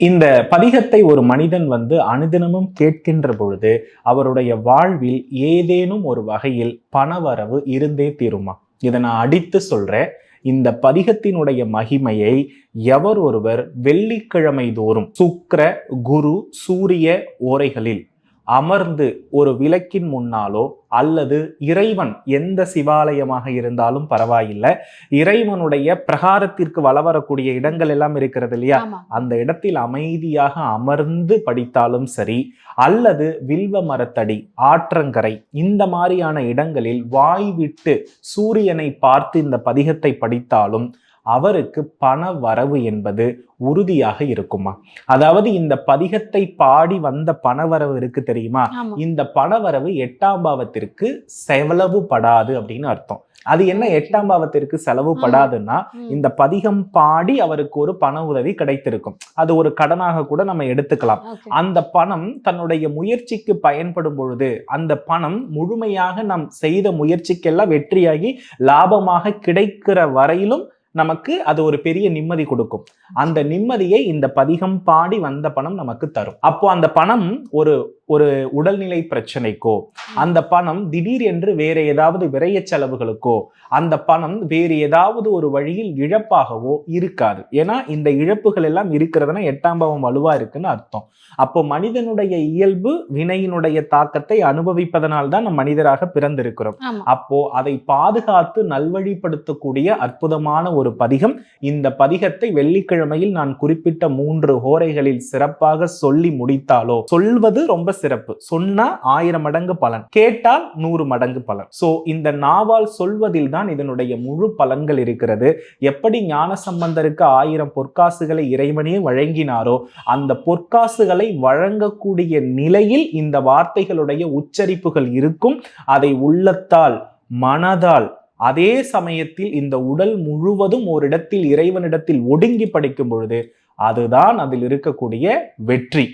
இந்த பதிகத்தை ஒரு மனிதன் வந்து அனுதினமும் கேட்கின்ற பொழுது அவருடைய வாழ்வில் ஏதேனும் ஒரு வகையில் பணவரவு இருந்தே தீருமா? இதை நான் அடித்து சொல்றேன். இந்த பதிகத்தினுடைய மகிமையை எவர் ஒருவர் வெள்ளிக்கிழமை தோறும் சுக்கர குரு சூரிய ஓரைகளில் அமர்ந்து ஒரு விளக்கின் முன்னாலோ அல்லது இறைவன் எந்த சிவாலயமாக இருந்தாலும் பரவாயில்லை. இறைவனுடைய பிரகாரத்திற்கு வள வரக்கூடிய இடங்கள் எல்லாம் இருக்கிறது இல்லையா? அந்த இடத்தில் அமைதியாக அமர்ந்து படித்தாலும் சரி அல்லது வில்வ மரத்தடி ஆற்றங்கரை இந்த மாதிரியான இடங்களில் வாய் விட்டு சூரியனை பார்த்து இந்த பதிகத்தை படித்தாலும் அவருக்கு பண வரவு என்பது உறுதியாக இருக்குமா? அதாவது இந்த பதிகத்தை பாடி வந்த பணவரவு இருக்கு தெரியுமா? இந்த பணவரவு எட்டாம் பாவத்திற்கு செலவு படாது அப்படின்னு அர்த்தம். அது என்ன எட்டாம் பாவத்திற்கு செலவு படாதுன்னா. இந்த பதிகம் பாடி அவருக்கு ஒரு பண உதவி கிடைத்திருக்கும். அது ஒரு கடனாக கூட நம்ம எடுத்துக்கலாம். அந்த பணம் தன்னுடைய முயற்சிக்கு பயன்படும் பொழுது அந்த பணம் முழுமையாக நாம் செய்த முயற்சிக்கெல்லாம் வெற்றியாகி லாபமாக கிடைக்கிற வரையிலும் நமக்கு அது ஒரு பெரிய நிம்மதி கொடுக்கும். அந்த நிம்மதியை இந்த பதிகம் பாடி வந்த பணம் நமக்கு தரும். அப்போ அந்த பணம் ஒரு ஒரு உடல்நிலை பிரச்சனைக்கோ அந்த பணம் திடீர் என்று வேற ஏதாவது விரைய செலவுகளுக்கோ அந்த பணம் வேறு ஏதாவது ஒரு வழியில் இழப்பாகவோ இருக்காது. ஏன்னா இந்த இழப்புகள் எல்லாம் இருக்கிறதுனா எட்டாம் பாவம் வலுவா இருக்குன்னு அர்த்தம். அப்போ மனிதனுடைய இயல்பு வினையினுடைய தாக்கத்தை அனுபவிப்பதனால் தான் நம் மனிதராக பிறந்திருக்கிறோம். அப்போ அதை பாதுகாத்து நல்வழிப்படுத்தக்கூடிய அற்புதமான ஒரு பதிகம். இந்த பதிகத்தை வெள்ளிக்கிழமையில் நான் குறிப்பிட்ட மூன்று ஹோரைகளில் சிறப்பாக சொல்லி முடித்தாலோ சொல்வது ரொம்ப சிறப்பு. சொன்னா ஆயிரம் மடங்கு பலன் கேட்டால் நூறு மடங்கு பலன். சோ இந்த நாவால் சொல்வதில் தான் இதனுடைய முழு பலன்கள் இருக்கிறது. எப்படி ஞான சம்பந்தருக்கு ஆயிரம் பொற்காசுகளை இறைவனே வழங்கினாரோ அந்த பொற்காசுகளை வழங்கக்கூடிய நிலையில் இந்த வார்த்தைகளுடைய உச்சரிப்புகள் இருக்கும். அதை உள்ளத்தால் மனதால் அதே சமயத்தில் இந்த உடல் முழுவதும் ஓரிடத்தில் இறைவனிடத்தில் ஒடுங்கி படிக்கும் பொழுது அதுதான் அதில் இருக்கக்கூடிய வெற்றி.